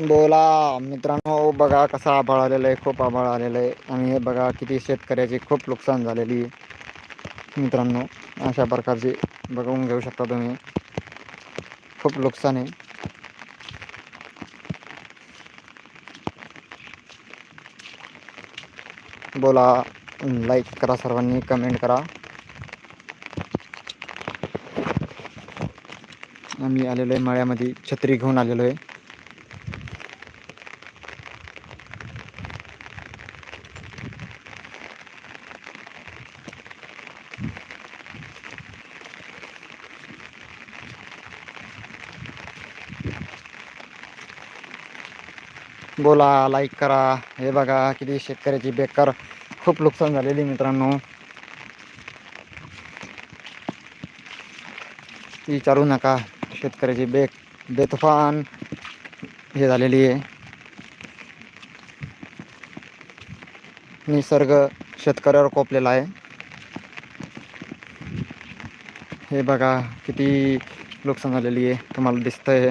बोला मित्रांनो बघा कसा आभाळ आलेला आहे खूप आभाळ आलेलं आहे. आणि हे बघा किती शेतकऱ्याची खूप नुकसान झालेली आहे. मित्रांनो अशा प्रकारचे बघून घेऊ शकता तुम्ही. खूप नुकसान आहे. बोला लाईक करा सर्वांनी कमेंट करा. आम्ही आलेलो आहे मळ्यामध्ये छत्री घेऊन आलेलो आहे. बोला लाईक करा. हे बघा, किती शेतकऱ्याची बेकार खूप नुकसान झालेली मित्रांनो. विचारू नका, शेतकऱ्याची बे बेतुफान हे झालेली निसर्ग शेतकऱ्यावर कोपलेला आहे. हे नुकसान झालेली आहे, तुम्हाला दिसतंय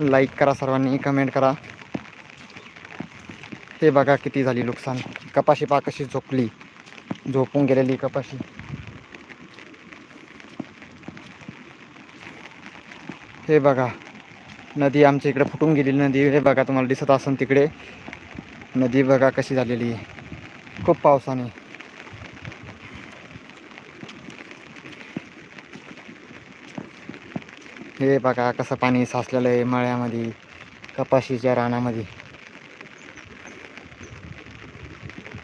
लाईक करा सर्वांनी कमेंट करा. हे बघा किती झाली नुकसान. कपाशी पा कशी झोपली. झोपून गेलेली कपाशी. हे बघा. नदी आमच्या इकडे फुटून गेलेली नदी. हे बघा तुम्हाला दिसत असेल तिकडे. नदी बघा कशी झालेली आहे. खूप पावसाने. हे बघा कसं पाणी साचलेलं आहे मळ्यामध्ये कपाशीच्या रानामध्ये.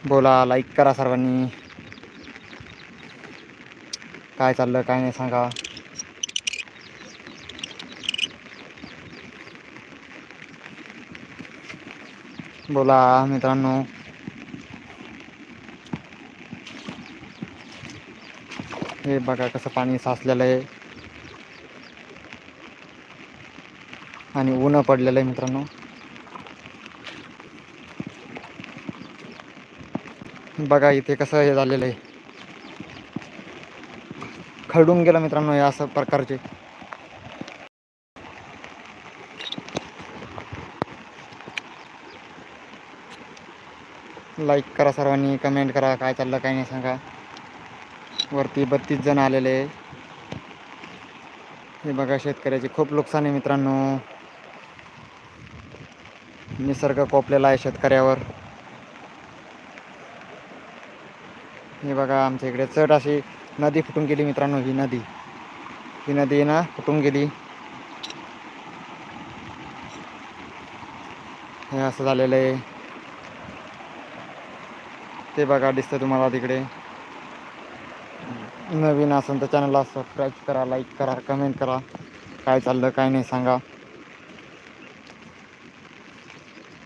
बोला लाईक करा सर्वांनी. काय चाललं काय नाही सांगा. बोला मित्रांनो. हे बघा कसं पाणी साचलेलं आहे. आणि ऊन पडलेलं आहे मित्रांनो. बघा इथे कसं हे झालेलं आहे. खरडून गेलं मित्रांनो या असं प्रकारचे. लाईक करा सर्वांनी कमेंट करा काय चाललं काय नाही सांगा. वरती बत्तीस जण आलेले आहे. हे बघा शेतकऱ्याचे खूप नुकसान आहे मित्रांनो. निसर्ग कोपलेला आहे शेतकऱ्यावर. हे बघा आमच्या इकडे चढ अशी नदी फुटून गेली मित्रांनो ही नदी. ही नदी ना फुटून गेली. हे असं झालेलं आहे. ते बघा दिसतं तुम्हाला तिकडे. नवीन असेल तर चॅनलला सबस्क्राईब करा लाईक करा कमेंट करा. काय चाललं काय नाही सांगा.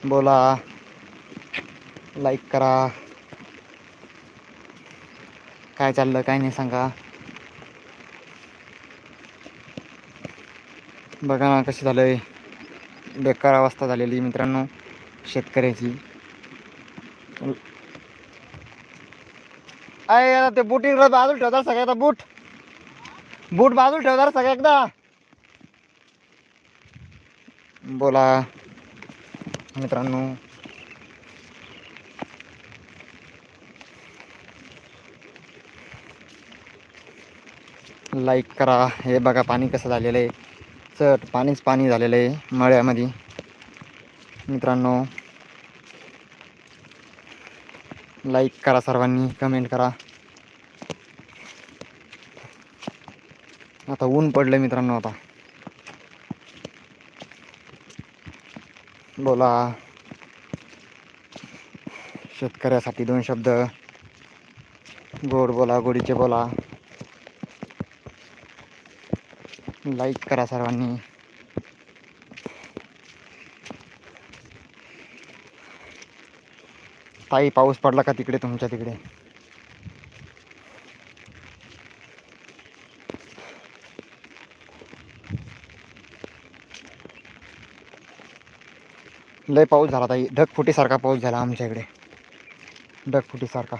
बोला. लाईक करा. काय चाललं काय नाही सांगा. बघा ना कशी झालंय. बेकार अवस्था झालेली मित्रांनो शेतकऱ्याची. अय यार ते बूट इकडं बाजूला ठेवतात एकदा बूट बूट बाजूला ठेवतात सगळ्या एकदा. बोला. मित्रांनो. लाईक करा. हे बघा पाणी कसं झालेलं आहे. चट पाणीच पाणी झालेलं आहे मळ्यामध्ये. मित्रांनो. लाईक करा सर्वांनी कमेंट करा. आता ऊन पडलं मित्रांनो आता. बोला. शेतकऱ्यासाठी दोन शब्द. गोड बोला गोडीचे बोला. लाईक करा सर्वांनी. ताई पाऊस पडला का तिकडे तुमच्या तिकडे? लय पाऊस झाला ताई ढगफुटीसारखा पाऊस झाला आमच्या इकडे. ढगफुटीसारखा.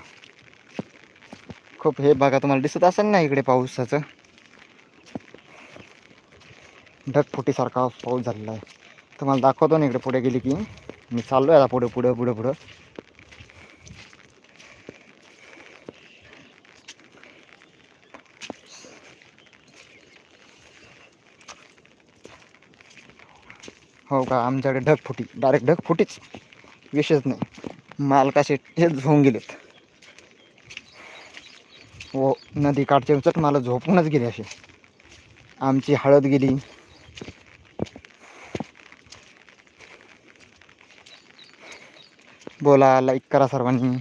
खूप हे बघा तुम्हाला दिसत असेल ना इकडे पावसाचं? ढगफुटीसारखा पाऊस झालेला आहे. तुम्हाला दाखवतो ना इकडे पुढे गेली की. मी चाललो आहे आता पुढे पुढे पुढे पुढं. हो का? आमच्याकडे ढगफुटी. डायरेक्ट ढगफुटीच. विषयच नाही. माल कसे हेच होऊन गेलेत. व नदी काठचे उचट मला झोपूनच गेले असे. आमची हळद गेली. बोला लाईक करा सर्वांनी.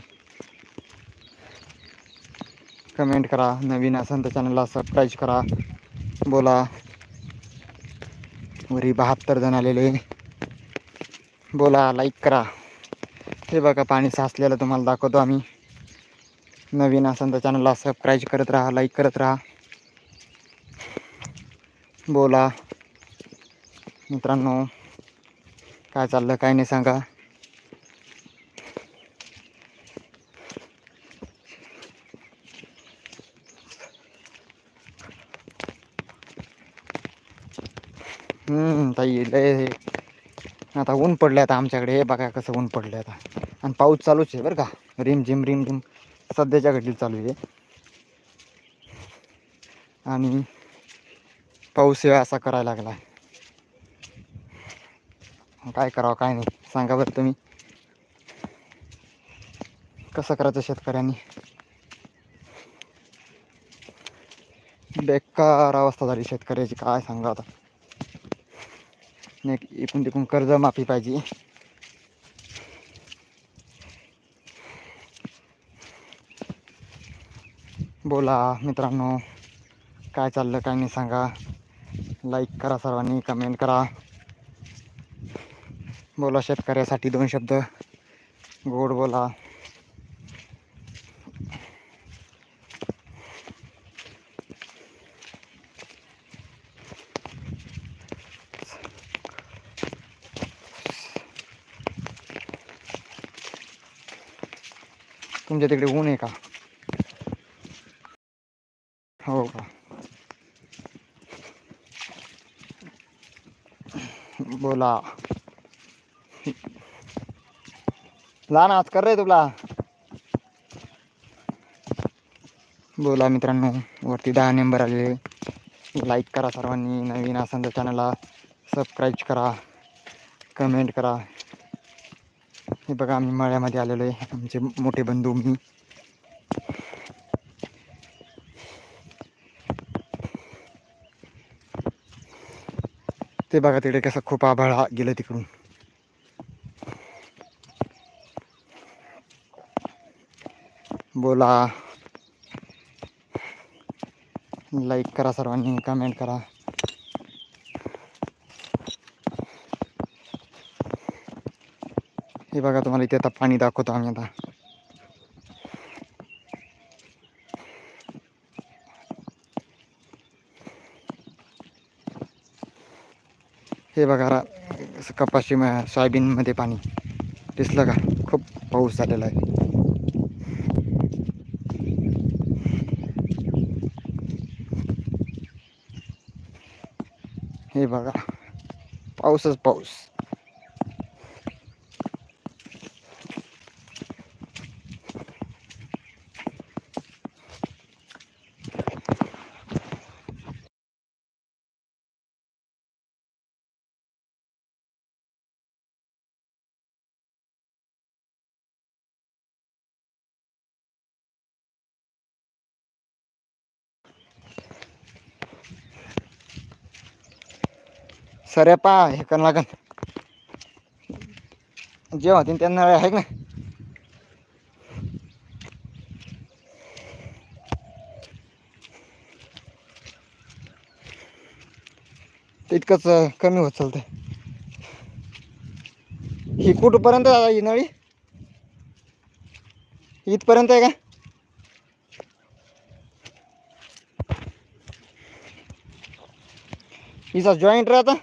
कमेंट करा. नवीन असेल तर चॅनलला सबस्क्राईब करा. बोला. वरी बहात्तर जण आलेले बोला लाईक करा. हे बघा पाणी साचलेलं तुम्हाला दाखवतो आम्ही. नवीन असेल तर चॅनलला सबस्क्राईब करत राहा लाईक करत राहा. बोला. मित्रांनो काय चाललं काय नाही सांगा. ताई लय आता ऊन पडलं आता आमच्याकडे. हे बघा कसं ऊन पडलं आता. आणि पाऊस चालूच आहे बरं का. रिम झिम रिम झिम सध्याच्या घडली चालू आहे. आणि पाऊस हे असा करायला लागला आहे काय करावं काय नाही. सांगा बरं तुम्ही. कसं करायचं शेतकऱ्यांनी? बेकार अवस्था झाली शेतकऱ्याची. काय सांगा आता. नाही इकडून तिकडून कर्जमाफी पाहिजे. बोला मित्रांनो काय चाललं काय नाही सांगा. लाईक करा सर्वांनी कमेंट करा. बोला शेतकऱ्यासाठी दोन शब्द. गोड बोला. तुमच्या तिकडे ऊन आहे का? हो का? बोला. लहान आज कर रे तुला. बोला मित्रांनो वरती दहा नंबर आले. लाईक करा सर्वांनी. नवीन असेल तर चॅनलला सबस्क्राईब करा. कमेंट करा. हे बघा आम्ही मळ्यामध्ये आलेलो आहे. आमचे मोठे बंधू मी. ते बघा तिकडे कसं खूप आभाळ गेलं तिकडून. बोला. लाईक करा सर्वांनी कमेंट करा. हे बघा तुम्हाला इथे आता पाणी दाखवतो आम्ही आता. हे बघा कपाशी सोयाबीनमध्ये पाणी दिसलं का? खूप पाऊस झालेला आहे. हे बघा पाऊसच पाऊस. सऱ्या पा हे करा लागन जेव्हा होतीन त्यांना आहे ना. तितकंच कमी होत चालतंय. ही कुठपर्यंत दादा ही नळी? इथपर्यंत आहे का? हिचा जॉईंट राहता.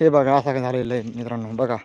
हे बघा असं काय झालेलं आहे मित्रांनो बघा.